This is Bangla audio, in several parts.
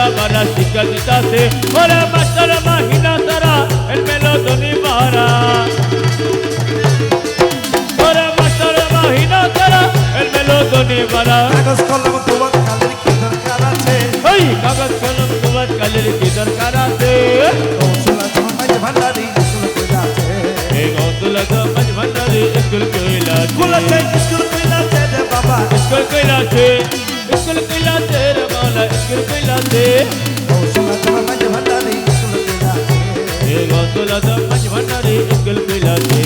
cámara chicadita se para pasar a maginatara el melodón y para para pasar a maginatara el melodón y para কাগজ কলম তোমার কালের কি দরকার আছে? ওই কাগজ কলম তোমার কালের কি দরকার আছে? কৌশল সমাজ ভান্ডারি স্কুল কইলা আছে। এই কৌশল সমাজ ভান্ডারি স্কুল কইলা আছে। স্কুল কইলা আছে বাবা। স্কুল কইলা আছে। जाते गौतला पंच भंडारी अंकल पिलाते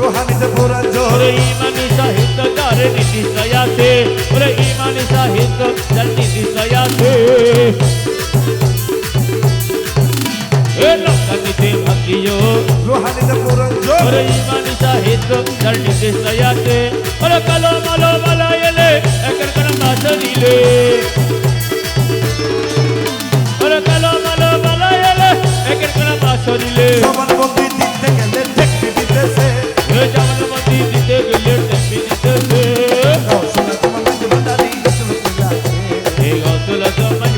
রোহানিতে পুরা জোরে ইমান Jalini disayate Ole imani sahindo Jalini disayate Lokanite bhagiyo Rohanita puranjo Ole imani sahindo Jalini disayate Ole kalo malo malayele Ekar kana masanile Ole kalo malo malayele Ekar kana masanile Jaman bondi dinte kende Dekti dinte se Jaman Cause of my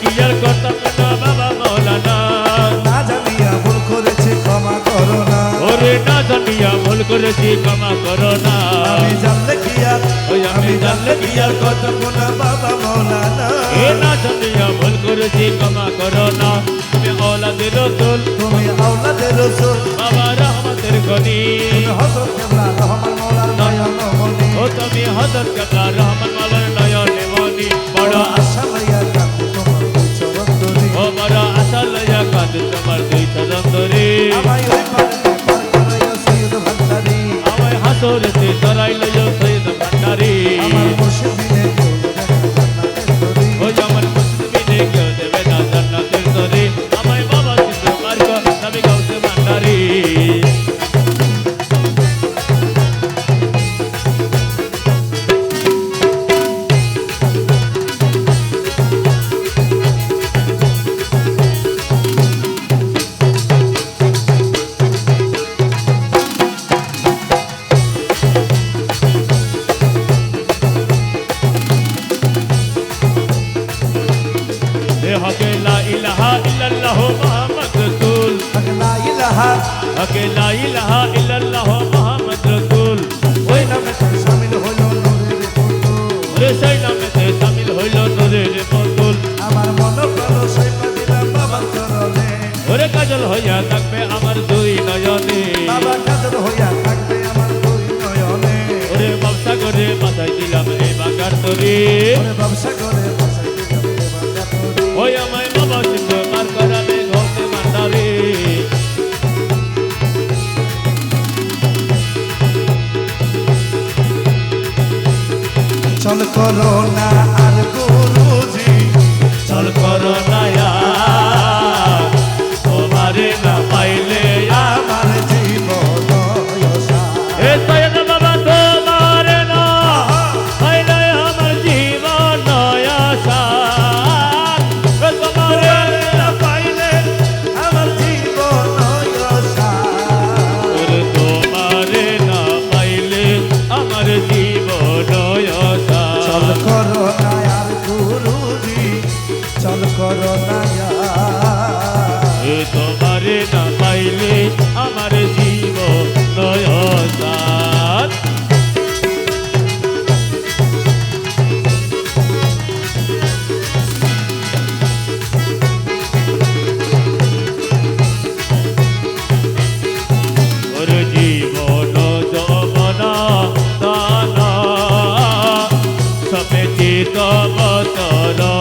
কি আর করতাম না বাবা মৌলানা। না জানিয়া ভুল করেছি ক্ষমা করো না। ওরে না জানিয়া ভুল করেছি ক্ষমা করো না। আমি জানলে কি আর ওই আমি জানলে কি আর কত গুণা বাবা মৌলানা। এ না জানিয়া ভুল করেছি ক্ষমা করো না। তুমি ওলাদের রসুল তুমি আওলাদের রসুল। বাবা রহমতের গনি তুমি কেবলা রহমান মৌলার ও তুমি হজরত কাবলা রহমান আমায় হাসরেতে তরাই লইয়া সৈয়দ ভান্ডারী। আমার মুর্শিদ চল করো না আর গুরুজি চল করো নায়া করো तव तदा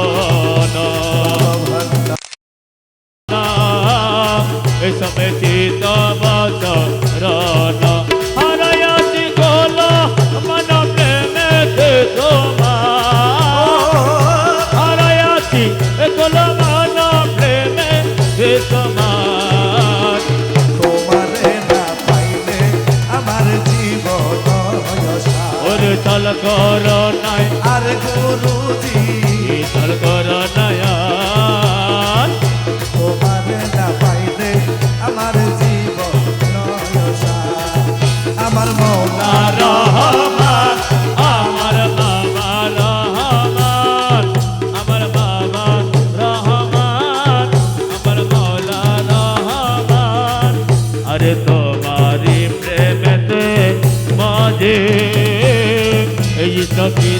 নাই। আর গুরুজি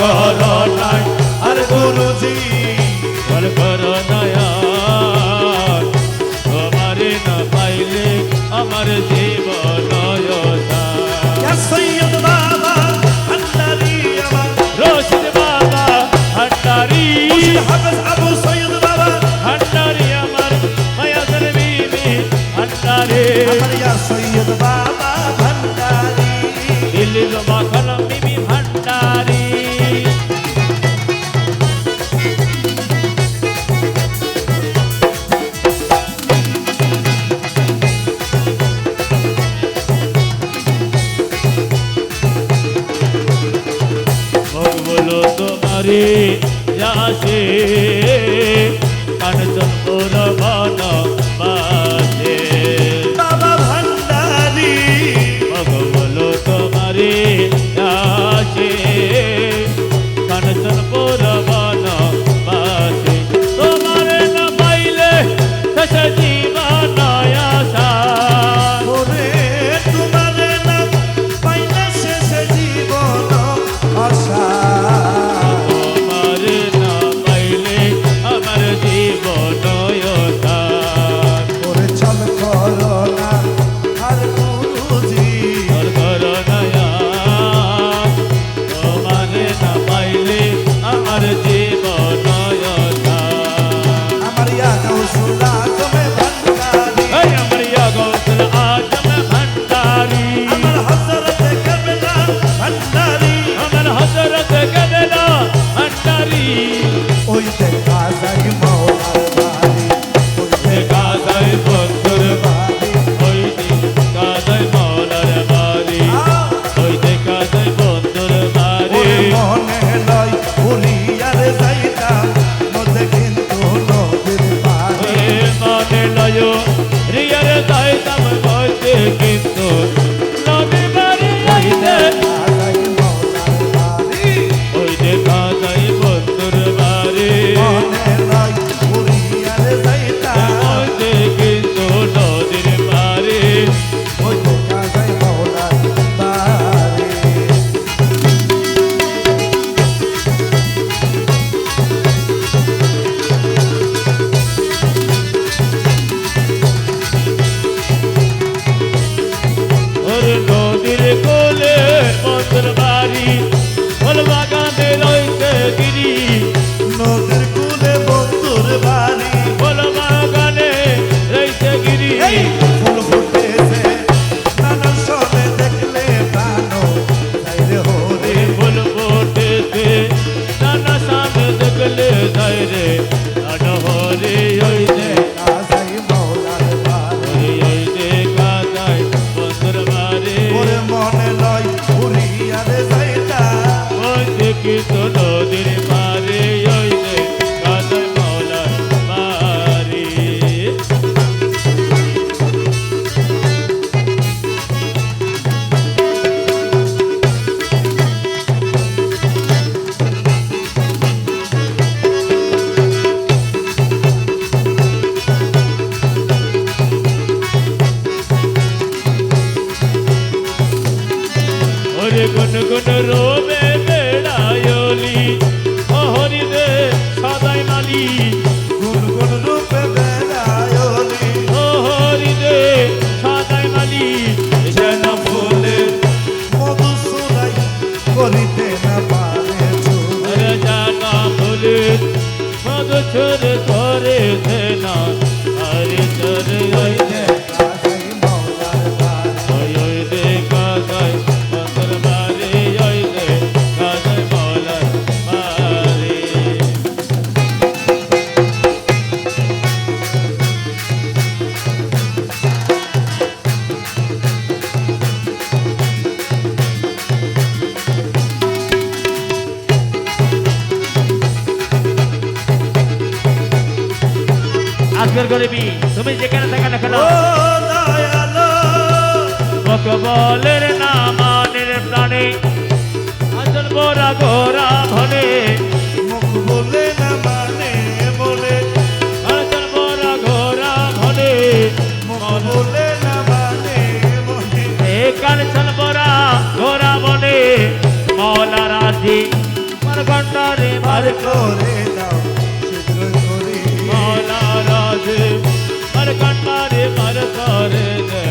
কর নাই আর গুরুজি চল কর তোমারে না পাইলে আমার জীবন ইয়া সৈয়দ বাবা ভান্ডারি আমার। রশিদ বাবা ভান্ডারি। হাফেজ আবু সৈয়দ বাবা। ভান্ডারি আমার মায়াদের বিবি ভান্ডারি। আমার ইয়া সৈয়দ বাবা ভান্ডারি। দিল্লির মাখন Thank you. अक्षर करे देना हर चर आई আজকের গরিবি তুমি যেখানে থাকা না খেলো ভগবলের নামানের প্রাণে আচল গোরা গোরা ভরে না মানে বলে। আচল গোরা গোরা ভরে ঘোরা বলে না ঘোরা বলে। কান চল গোরা ঘোরা বলে? মৌলা রাজি মার করে দাও। ઝારખંડમાં રે મારા સોરે